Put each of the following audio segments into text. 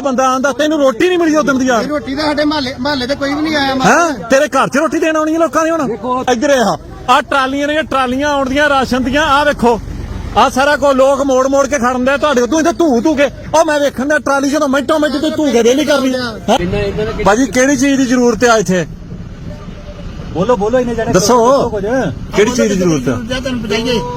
ਆ ਬੰਦਾ ਆਂਦਾ ਤੈਨੂੰ ਰੋਟੀ ਨਹੀਂ ਮਿਲੀ ਉਦੋਂ ਦੀ ਯਾਰ। ਰੋਟੀ ਤਾਂ ਸਾਡੇ ਮਹੱਲੇ ਮਹੱਲੇ ਤੇ ਕੋਈ ਵੀ ਨਹੀਂ ਆਇਆ ਹੈ? ਤੇਰੇ ਘਰ 'ਚ ਰੋਟੀ ਦੇਣ ਆਉਣੀ ਹੈ ਲੋਕਾਂ ਦੀ ਹੁਣ? ਇੱਧਰ ਆ। ਆ ਟਰਾਲੀਆਂ ਨੇ ਟਰਾਲੀਆਂ ਆਉਂਦੀਆਂ ਰਾਸ਼ਨ ਦੀਆਂ ਆ ਵੇਖੋ। ਆ ਸਾਰਾ ਕੋ ਲੋਕ ਮੋੜ ਮੋੜ ਕੇ ਖੜਨਦੇ ਤੁਹਾਡੇ ਤੂੰ ਇੱਥੇ ਧੂ ਧੂ ਕੇ ਉਹ ਮੈਂ ਵੇਖਣ ਦਾ ਟਰਾਲੀ ਜਦੋਂ ਮਿੰਟੋ ਮਿੰਟ ਤੇ ਧੂ ਕੇ ਰੇਲੀ ਕਰਨੀ। ਹੈਂ? ਬਾਜੀ ਕਿਹੜੀ ਚੀਜ਼ ਦੀ ਜ਼ਰੂਰਤ ਹੈ ਇੱਥੇ? ਬੋਲੋ ਬੋਲੋ ਇਹਨੇ ਜਿਹੜੇ ਦੱਸੋ। ਕਿਹੜੀ ਚੀਜ਼ ਦੀ ਜ਼ਰੂਰਤ ਹੈ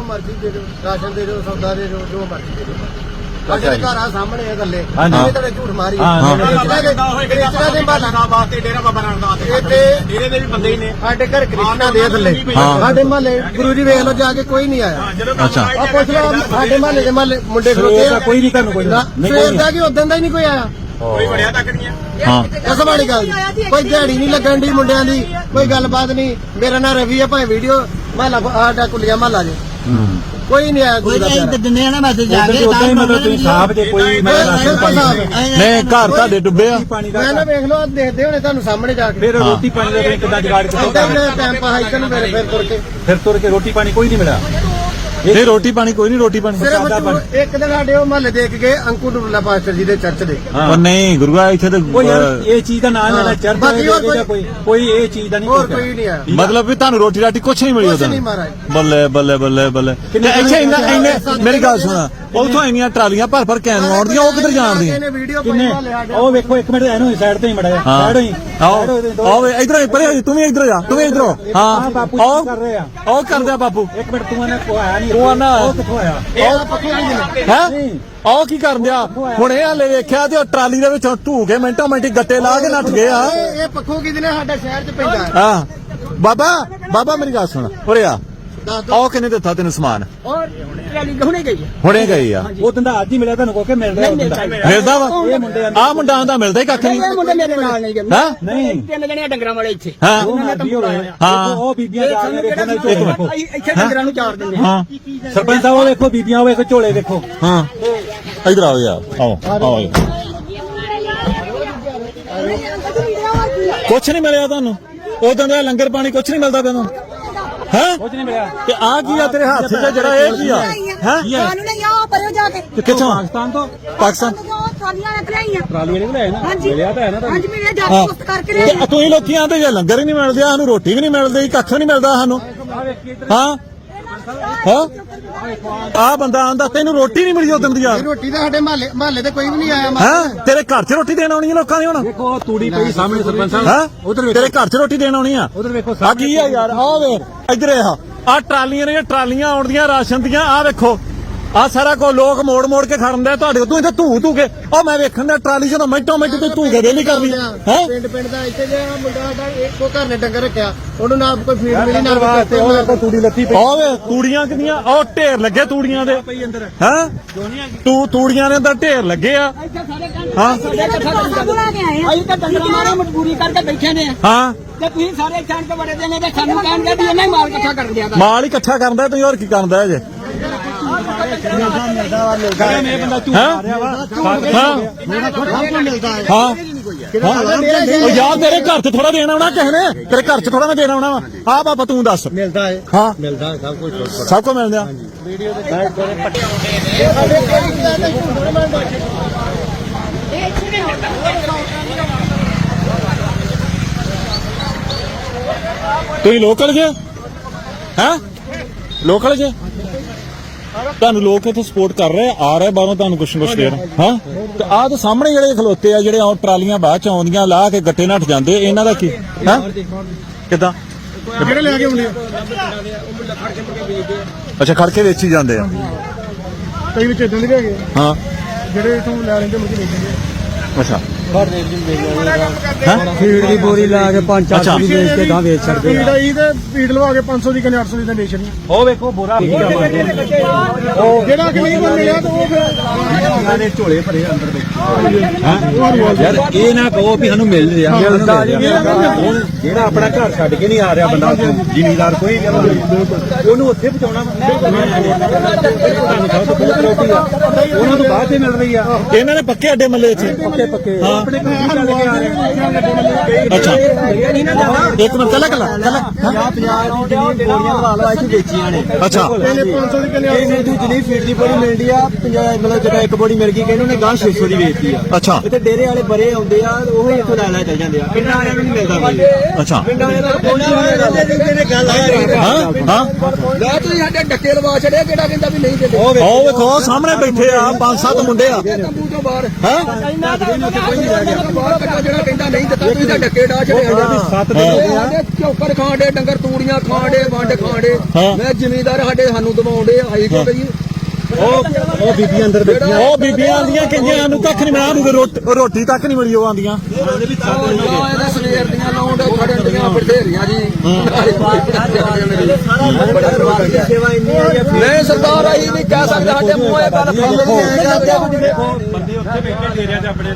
ਮਰਜ਼ੀ ਦੇ ਦਿਓ ਰਾਸ਼ਨ ਦੇ ਦਿਓ ਸੌਦਾ ਦੇ ਦਿਓ ਜੋ ਮਰਜ਼ੀ ਦੇ ਦਿਓ। ਸਾਡੇ ਘਰ ਆ ਸਾਹਮਣੇ ਆ ਗੱਲੇ ਹਾਂਜੀ। ਇਹ ਤਾਂ ਝੂਠ ਮਾਰੀ ਹਾਂ, ਹਾਂ। ਕ੍ਰਿਸ਼ਨਾ ਦੇ ਮਹੱਲਾ ਵਾਸਤੇ ਡੇਰਾ ਬਾਬਾ ਨਾਨਕ ਦਾ ਇੱਥੇ ਡੇਰੇ ਦੇ ਵੀ ਬੰਦੇ ਹੀ ਨੇ। ਸਾਡੇ ਘਰ ਕ੍ਰਿਸ਼ਨਾ ਦੇ ਆ ਥੱਲੇ। ਹਾਂ। ਸਾਡੇ ਮਹੱਲੇ ਗੁਰੂ ਜੀ ਵੇਖ ਲਓ ਜਾ ਕੇ ਕੋਈ ਨਹੀਂ ਆਇਆ। ਅੱਛਾ। ਆ ਪੁੱਛ ਲਓ ਸਾਡੇ ਮਹੱਲੇ ਦੇ ਮਹੱਲੇ ਮੁੰਡੇ ਖਲੋਤੇ ਆ। ਕੋਈ ਨਹੀਂ ਤੁਹਾਨੂੰ ਕੋਈ ਨਾ, ਨਹੀਂ। ਸਵੇਰ ਦਾ ਕੀ ਉਦੋਂ ਦਾ ਹੀ ਨਹੀਂ ਕੋਈ ਆਇਆ। ਕੋਈ ਵੜਿਆ ਤੱਕ ਨਹੀਂ ਆ। ਹਾਂ। ਇਸ ਵਾਲੀ ਗੱਲ। ਕੋਈ ਦਿਹਾੜੀ ਨਹੀਂ ਲੱਗਣ ਦੀ ਮੁੰਡਿਆਂ ਦੀ ਕੋਈ ਗੱਲਬਾਤ ਨਹੀਂ। ਮੇਰਾ ਨਾਮ ਰਵੀ ਹੈ ਭਾਵੇਂ ਵੀਡੀਓ ਮਹੱਲਾ ਸਾਡਾ ਕੁਲੀਆ ਮਹੱਲਾ ਜੇ। ਕੋਈ ਨਹੀਂ ਆਇਆ ਕੋਈ ਦਾ। ਦਿੰਦੇ ਆ ਨਾ ਮੈਸੇਜ ਜਾ ਉਦੋਂ ਕੇ ਦੀ ਉਦਾਂ ਹੀ ਮਤਲਬ ਤੁਸੀਂ ਸਾਹਬ ਜੇ ਕੋਈ ਮੈਂ ਰਾਸ਼ਨ ਪਾਣੀ ਨਹੀਂ ਘਰ ਤੁਹਾਡੇ ਡੁੱਬੇ ਆ। ਪਾਣੀ ਦਾ ਮੈਂ ਨਾ ਵੇਖ ਲਓ ਦੇਖਦੇ ਹੋਣੇ ਤੁਹਾਨੂੰ ਸਾਹਮਣੇ ਜਾ ਕੇ। ਫਿਰ ਰੋਟੀ ਪਾਣੀ ਦਾ ਕਿੱਦਾਂ ਜਗਾੜ ਕੇ ਇੱਦਾਂ ਹੀ ਟਾਈਮ ਪਾਸ ਇੱਧਰ ਨੂੰ ਮੇਰੇ ਫਿਰ ਤੁਰ ਕੇ। ਫਿਰ ਤੁਰ ਕੇ ਰੋਟੀ ਪਾਣੀ ਕੋਈ ਨਹੀਂ ਮਿਲਿਆ। ਨਹੀਂ ਰੋਟੀ ਪਾਣੀ ਕੋਈ ਨਹੀਂ ਰੋਟੀ ਪਾਣੀ। ਸਿਰਫ ਇੱਕ ਦਿਨ ਸਾਡੇ ਉਹ ਮਹੱਲੇ ਦੇਖ ਗਏ ਅੰਕੂ ਡੁੱਲਾ ਪਾਸਟਰ ਜੀ ਦੇ ਚਰਚ ਦੇ। ਉਹ ਨਹੀਂ ਗੁਰੂਆ ਇੱਥੇ ਤੇ ਉਹ ਯਾਰ ਇਹ ਚੀਜ਼ ਦਾ ਨਾਮ ਲੈਣਾ ਚਰਚ ਬਾਕੀ ਹੋਰ ਜਾਂ ਕੋਈ ਕੋਈ ਇਹ ਚੀਜ਼ ਦਾ ਨਹੀਂ ਹੋਰ ਕੋਈ ਨਹੀਂ ਆਇਆ ਮਤਲਬ ਵੀ ਤੁਹਾਨੂੰ ਰੋਟੀ ਰਾਟੀ ਕੁਛ ਨਹੀਂ ਮਿਲੀ ਕੁਛ ਉਦੋਂ। ਨਹੀਂ ਮਹਾਰਾਜ। ਬੱਲੇ ਬੱਲੇ ਬੱਲੇ ਬੱਲੇ। ਇੱਥੇ ਇੰਨਾ ਇੰਨੇ ਮੇਰੀ ਗੱਲ ਸੁਣ। ਉਥੋਂ ਇੰਨੀਆਂ ਟਰਾਲੀਆਂ ਭਰ ਭਰ ਕੈਨ ਆਉਂਦੀਆਂ ਉਹ ਕਿੱਧਰ ਜਾਣਦੀਆਂ? ਇਹਨੇ ਵੀਡੀਓ ਕਿੰਨੇ? ਉਹ ਵੇਖੋ ਇੱਕ ਮਿੰਟ ਇਹਨੂੰ ਸਾਈਡ ਤੇ ਹੀ ਮੜਿਆ ਹਾਂ। ਸਾਈਡ ਹੋਈ। ਆਓ ਆਓ ਇਧਰੋਂ ਹੀ ਪਰੇ ਹੋ ਜੀ, ਤੂੰ ਵੀ ਇਧਰੋਂ ਜਾ ਤੂੰ ਵੀ ਇਧਰੋਂ। ਆਹ ਹਾਂ। ਬਾਪੂ ਕਰ ਰਹੇ ਆ। ਆਓ ਕਰਦੇ ਆ ਬਾਪੂ। ਇੱਕ ਮਿੰਟ ਤੂੰ ਆਣਾ ਕੋ ਆਇਆ ਨਹੀਂ। ਤੂੰ ਆਉਣਾ। ਉਹ ਕਿੱਥੋਂ ਆਇਆ? ਹੈ? ਆਓ ਕੀ ਕਰਨ ਦਿਆ? ਹੁਣ ਇਹ ਹਾਲੇ ਵੇਖਿਆ ਤੇ ਉਹ ਟਰਾਲੀ ਦੇ ਵਿੱਚੋਂ ਢੂ ਕੇ ਮਿੰਟੋ ਮਿੰਟੀ ਗੱਟੇ ਲਾ ਕੇ ਨੱਠ ਗਏ ਆ। ਇਹ ਪੱਖੋ ਕਿਹਦੇ ਨੇ ਸਾਡਾ ਸ਼ਹਿਰ ਚ ਪੈਂਦਾ ਹੈ? ਹਾਂ। ਬਾਬਾ ਬਾਬਾ ਮੇਰੀ ਗੱਲ ਸੁਣ ਉਰੇ ਆ। ਆਓ ਕਿੰਨੇ ਦਿੱਤਾ ਤੈਨੂੰ ਸਮਾਨ? ਔਰ ਟਰਾਲੀ ਹੁਣੇ ਗਈ ਆ। ਹੁਣੇ ਗਈ ਆ? ਉਹ ਦਿਨ ਦਾ ਅੱਜ ਹੀ ਮਿਲਿਆ ਤੁਹਾਨੂੰ ਕੋ ਕੇ ਮਿਲ ਰਿਹਾ ਉਹ ਦਿਨ ਦਾ ਮਿਲਦਾ ਵਾ? ਆ ਮੁੰਡਾ ਆਂਦਾ ਮਿਲਦਾ ਹੀ ਕੱਖ ਨਹੀਂ ਨਹੀਂ। ਇਹ ਮੁੰਡੇ ਮੇਰੇ ਨਾਲ ਨਹੀਂ ਗਏ। ਹਾਂ? ਨਹੀਂ। ਤਿੰਨ ਜਣੇ ਡੰਗਰਾਂ ਵਾਲੇ ਇੱਥੇ। ਹਾਂ। ਉਹ ਮਰਦੀ ਹੋਵੇ ਹਾਂ। ਉਹ ਬੀਬੀਆਂ ਜਾ ਰਹੀਆਂ ਵੇਖੋ ਨਾ ਝੋਲੇ ਇੱਥੇ ਡੰਗਰਾਂ ਨੂੰ ਚਾਰ ਦਿੰਦੇ ਹਾਂ। ਸਰਪੰਚ ਸਾਹਿਬ ਉਹ ਵੇਖੋ ਬੀਬੀਆਂ ਉਹ ਵੇਖੋ ਝੋਲੇ ਵੇਖੋ ਹਾਂ। ਇਧਰ ਆਓ ਯਾਰ ਆਓ। ਆਓ ਕੁਛ ਨਹੀਂ ਮਿਲਿਆ ਤੁਹਾਨੂੰ। ਉਦੋਂ ਦਾ ਲੰਗਰ ਪਾਣੀ ਕੁਛ ਨਹੀਂ ਮਿਲਦਾ ਤੈਨੂੰ। ਹੈ? ਕੁਝ ਨਹੀਂ ਮਿਲਿਆ। ਤੇ ਆ ਕੀ ਆ ਤੇਰੇ ਹੱਥ 'ਚ? ਜਿਹੜਾ ਇਹ ਕੀ ਆ? ਹੈ? ਸਾਨੂੰ ਨਹੀਂ ਆ ਪਰਿਓ ਜਾ ਕੇ। ਕਿੱਥੋਂ? ਪਾਕਿਸਤਾਨ ਤੋਂ? ਪਾਕਿਸਤਾਨ। ਟਰਾਲੀਆਂ ਰੱਖ ਲਈਆਂ ਨਾ? ਮਿਲਿਆ ਤਾਂ ਹੈ ਨਾ ਤੁਹਾਨੂੰ? ਹਾਂਜੀ ਮੇਰੇ ਜਾ ਹਾਂ। ਕੇ ਪੁਸਤ ਕਰਕੇ ਲਿਆਈ ਤੇ ਤੁਸੀਂ ਲੋਕੀ ਆਂਦੇ ਜੇ ਲੰਗਰ ਹੀ ਨਹੀਂ ਮਿਲਦੇ ਸਾਨੂੰ ਰੋਟੀ ਵੀ ਨਹੀਂ ਮਿਲਦੀ ਕੱਖ ਨਹੀਂ ਮਿਲਦਾ ਸਾਨੂੰ। ਹਾਂ। ਹਾਂ। ਆ ਬੰਦਾ ਆਂਦਾ ਤੈਨੂੰ ਰੋਟੀ ਨਹੀਂ ਮਿਲੀ ਉਦੋਂ ਦੀ ਯਾਰ। ਰੋਟੀ ਤਾਂ ਸਾਡੇ ਮਹੱਲੇ ਮਹੱਲੇ ਤੇ ਕੋਈ ਵੀ ਨਹੀਂ ਆਇਆ ਹੈ? ਤੇਰੇ ਘਰ 'ਚ ਰੋਟੀ ਦੇਣ ਆਉਣੀ ਹੈ ਲੋਕਾਂ ਦੀ ਹੁਣ? ਵੇਖੋ ਉਹ ਤੂੜੀ ਪਈ ਸਾਹਮਣੇ ਸਰਪੰਚ ਸਾਹਿਬ। ਹਾਂ? ਉਧਰ ਤੇਰੇ ਘਰ 'ਚ ਰੋਟੀ ਦੇਣ ਆਉਣੀ ਆ? ਉਧਰ ਵੇਖੋ ਆ ਕੀ ਆ ਯਾਰ? ਆ ਵੇਖ ਇੱਧਰ ਆ। ਆ ਟਰਾਲੀਆਂ ਨੇ ਟਰਾਲੀਆਂ ਆਉਂਦੀਆਂ ਰਾਸ਼ਨ ਦੀਆਂ ਆ ਵੇਖੋ। ਆ ਸਾਰਾ ਕੋ ਲੋਕ ਮੋੜ ਮੋੜ ਕੇ ਖੜਨਦੇ ਤੁਹਾਡੇ ਤੂੰ ਇੱਥੇ ਧੂ ਧੂ ਕੇ ਉਹ ਮੈਂ ਵੇਖਣ ਦਾ ਟਰਾਲੀ ਜਦੋਂ ਮਿੰਟੋ ਮਿੰਟ ਤੇ ਧੂ ਕੇ ਰੇਲੀ ਕਰਨੀ ਹੈ? ਪਿੰਡ ਪਿੰਡ ਦਾ ਇੱਥੇ ਜਿਹੜਾ ਮੁੰਡਾ ਸਾਡਾ ਇੱਕੋ ਘਰ ਨੇ ਡੰਗਰ ਰੱਖਿਆ। ਉਹਨੂੰ ਨਾ ਕੋਈ ਫੀਡ ਮਿਲੀ ਨਾ ਵਾਸਤੇ ਉਹ ਵੇਖੋ ਤੂੜੀ ਲੱਥੀ ਪਈ। ਵੇ ਤੂੜੀਆਂ ਕਿਦੀਆਂ ਉਹ ਢੇਰ ਲੱਗੇ ਤੂੜੀਆਂ ਦੇ। ਹੈ? ਤੂੰ ਤੂੜੀਆਂ ਦੇ ਅੰਦਰ ਢੇਰ ਲੱਗੇ ਆ। ਹਾਂ? ਬੁਲਾ ਕੇ ਆਏ ਆ। ਅਸੀਂ ਤਾਂ ਡੰਗਰਾਂ ਮਾਰੇ ਮਜਬੂਰੀ ਕਰਕੇ ਬੈਠੇ ਨੇ। ਹਾਂ? ਤੇ ਤੁਸੀਂ ਸਾਰੇ ਕੇ ਬੜੇ ਦੇਣੇ ਤੇ ਸਾਨੂੰ ਕਹਿਣਗੇ ਵੀ ਇਹਨਾਂ ਹੀ ਮਾਲ ਇਕੱਠਾ ਕਰ ਦਿਆ ਮਾਲ ਹੀ ਇਕੱਠਾ ਕਰਦਾ ਤੁਸੀਂ ਹੋਰ ਕੀ ਕਰਦਾ ਜੇ? ਇਹ ਬੰਦਾ ਝੂਠ ਹੈਂ? ਮਾਰਿਆ ਵਾ ਹਾਂ ਹਾਂ ਉਹ ਯਾਰ ਤੇਰੇ ਘਰ 'ਚ ਥੋੜਾ ਦੇਣਾ ਆਉਣਾ ਕਿਸੇ ਨੇ। ਤੇਰੇ ਘਰ 'ਚ ਥੋੜਾ ਨਾ ਦੇਣਾ ਆਉਣਾ ਵਾ। ਆ ਬਾਬਾ ਤੂੰ ਦੱਸ। ਮਿਲਦਾ ਹੈ। ਹਾਂ ਮਿਲਦਾ ਹੈ ਸਭ ਕੁਝ ਸਭ ਕੋ ਮਿਲਦਾ। ਤੁਸੀਂ ਲੋਕਲ ਜੇ? ਹੈ? ਲੋਕਲ ਜੇ? ਤੁਹਾਨੂੰ ਲੋਕ ਇੱਥੇ ਸਪੋਰਟ ਕਰ ਰਹੇ ਆ, ਆ ਰਹੇ ਬਾਹਰੋਂ ਤੁਹਾਨੂੰ ਕੁਛ ਕੁਛ ਦੇ ਰਹੇ। ਹਾਂ? ਤੇ ਆਹ ਤਾਂ ਸਾਹਮਣੇ ਜਿਹੜੇ ਖਲੋਤੇ ਆ ਜਿਹੜੇ ਉਹ ਟਰਾਲੀਆਂ ਬਾਅਦ ਚ ਆਉਂਦੀਆਂ ਲਾ ਕੇ ਗੱਟੇ ਨੱਠ ਜਾਂਦੇ ਇਹਨਾਂ ਦਾ ਕੀ? ਹੈ? ਕਿਦਾਂ? ਜਿਹੜੇ ਲੈ ਕੇ ਆਉਂਦੇ ਅੱਛਾ ਖੜ ਕੇ ਵੇਚੀ ਜਾਂਦੇ ਆ। ਕਈ ਵਿੱਚ ਇਦਾਂ ਦੇ ਹੈਗੇ ਹਾਂ। ਜਿਹੜੇ ਇਥੋਂ ਲੈ ਲੈਂਦੇ ਮੁੜ ਕੇ ਵੇਚਦੇ ਅੱਛਾ। ਫੀਡ ਦੀ ਬੋਰੀ ਲਾ ਕੇ ਪੰਜ ਅੱਛਾ। ਦੀ ਵੇਚ ਕੇ ਗਾਂ ਵੇਚ ਛੱਡਦੇ ਫੀਡ ਆਈ ਤੇ ਫੀਡ ਲਵਾ ਕੇ 500 ਦੀ ਕਨੇ 800 ਦੀ ਤਾਂ ਨੇਸ਼ਨ ਉਹ ਵੇਖੋ ਬੋਰਾ ਜਿਹੜਾ ਕਿ ਨਹੀਂ ਮਿਲਿਆ ਤਾਂ ਉਹ ਫਿਰ ਉਹਨਾਂ ਦੇ ਝੋਲੇ ਭਰੇ ਅੰਦਰ ਬੈਠੇ ਯਾਰ ਇਹ ਨਾ ਕਹੋ ਵੀ ਸਾਨੂੰ ਮਿਲ ਰਿਹਾ ਜਿਹੜਾ ਆਪਣਾ ਘਰ ਛੱਡ ਕੇ ਨਹੀਂ ਆ ਰਿਹਾ ਬੰਦਾ ਜ਼ਿਮੀਦਾਰ ਕੋਈ ਆ, ਉਹਨੂੰ ਉੱਥੇ ਪਹੁੰਚਾਉਣਾ ਆ ਉਹਨਾਂ ਤੋਂ ਬਾਅਦ ਤੇ ਮਿਲ ਰਹੀ ਆ ਇਹਨਾਂ ਨੇ ਪੱਕੇ ਅੱਡੇ ਮੱਲੇ ਇੱਥੇ ਪੱਕੇ ਪੱਕੇ ਹਾਂ ਆਪਣੇ ਕੋਲ ਚੱਲ ਕੇ ਆ ਰਹੇ ਅੱਛਾ। ਇੱਕ ਮਿੰਟ ਕੱਲਾ ਕੱਲਾ ਕੱਲਾ ਪੰਜਾਹ ਪੰਜਾਹ ਦੀ ਜ਼ਮੀਨ ਬੋਰੀਆਂ ਲਾ ਲਾ ਇੱਥੇ ਵੇਚੀਆਂ ਨੇ। ਅੱਛਾ। ਇਹਨੇ ਦੀ ਜਿਹੜੀ ਫੀਟ ਦੀ ਬੋਰੀ ਮਿਲਦੀ ਆ ਪੰਜਾਹ ਮਤਲਬ ਜਿਹੜਾ ਇੱਕ ਬੋਰੀ ਮਿਲ ਗਈ ਕਹਿੰਦੇ ਉਹਨੇ ਗਾਂ 600 ਦੀ ਵੇਚਤੀ ਆ। ਅੱਛਾ। ਇੱਥੇ ਡੇਰੇ ਵਾਲੇ ਬਰੇ ਆਉਂਦੇ ਆ ਉਹ ਹੀ ਇੱਥੋਂ ਲੈ ਲੈ ਚੱਲ ਜਾਂਦੇ ਆ। ਪਿੰਡਾਂ ਵਾਲਿਆਂ ਨੂੰ ਨਹੀਂ ਮਿਲਦਾ ਕੋਈ। ਅੱਛਾ। ਪਿੰਡਾਂ ਵਾਲਿਆਂ ਦਾ ਕੋਈ ਨਹੀਂ ਗੱਲ ਆ ਹਾਂ? ਹਾਂ ਲੈ ਤੁਸੀਂ ਸਾਡੇ ਡੱਕੇ ਲਵਾ ਛੜਿਆ ਕਿਹੜਾ ਕਹਿੰਦਾ ਵੀ ਨਹੀਂ ਦਿੰਦੇ ਉਹ ਵੇਖੋ ਸਾਹਮਣੇ ਬੈਠੇ ਆ ਪੰਜ ਸੱਤ ਮੁੰਡੇ ਆ। ਤੰਬੂ ਤੋਂ ਬਾਹਰ। ਹੈ? ਬਾਹਰ ਕੱਢੋ ਜਿਹੜਾ ਕਹਿੰਦਾ ਨਹੀਂ ਦਿੱਤਾ ਤੁਸੀਂ ਤਾਂ ਡੱਕੇ ਡਾ ਛੜਿਆ ਸੱਤ ਸਾਡੇ ਚੌਕਰ ਖਾਂਡੇ ਡੰਗਰ ਤੂੜੀਆਂ ਖਾਂਡੇ ਵੰਡ ਖਾਂਡੇ ਹਾਂ। ਮੈਂ ਜ਼ਿਮੀਦਾਰ ਸਾਡੇ ਸਾਨੂੰ ਦਵਾਉਂਦੇ ਆਈ ਕੋ ਕਈ ਉਹ ਉਹ ਬੀਬੀ ਅੰਦਰ ਬੈਠੀਆਂ ਉਹ ਬੀਬੀਆਂ ਆਂਦੀਆਂ ਕਹਿੰਦੀਆਂ ਨੂੰ ਕੱਖ ਨਹੀਂ ਮਿਲਿਆ ਨੂੰ ਰੋਟੀ ਰੋਟੀ ਤੱਕ ਨਹੀਂ ਮਿਲੀ ਉਹ ਆਂਦੀਆਂ ਉਹਦੇ ਵੀ ਸੱਤ ਦਿਨ ਹੋ ਗਏ ਇਹਦਾ ਸਵੇਰ ਦੀਆਂ ਲਾਉਂਡ ਖੜਨ ਦੀਆਂ ਬਥੇਰੀਆਂ ਜੀ ਸੇਵਾ ਇੰਨੀ ਆ ਜਾਂ ਨਹੀਂ ਸਰਦਾਰ ਆਈ ਨਹੀਂ ਕਹਿ ਸਕਦਾ ਸਾਡੇ ਮੂੰਹ ਇਹ ਗੱਲ ਫੜ ਲਈ ਬੰਦੇ ਉੱਥੇ ਬੈਠੇ ਡੇਰਿਆਂ 'ਚ ਆਪਣੇ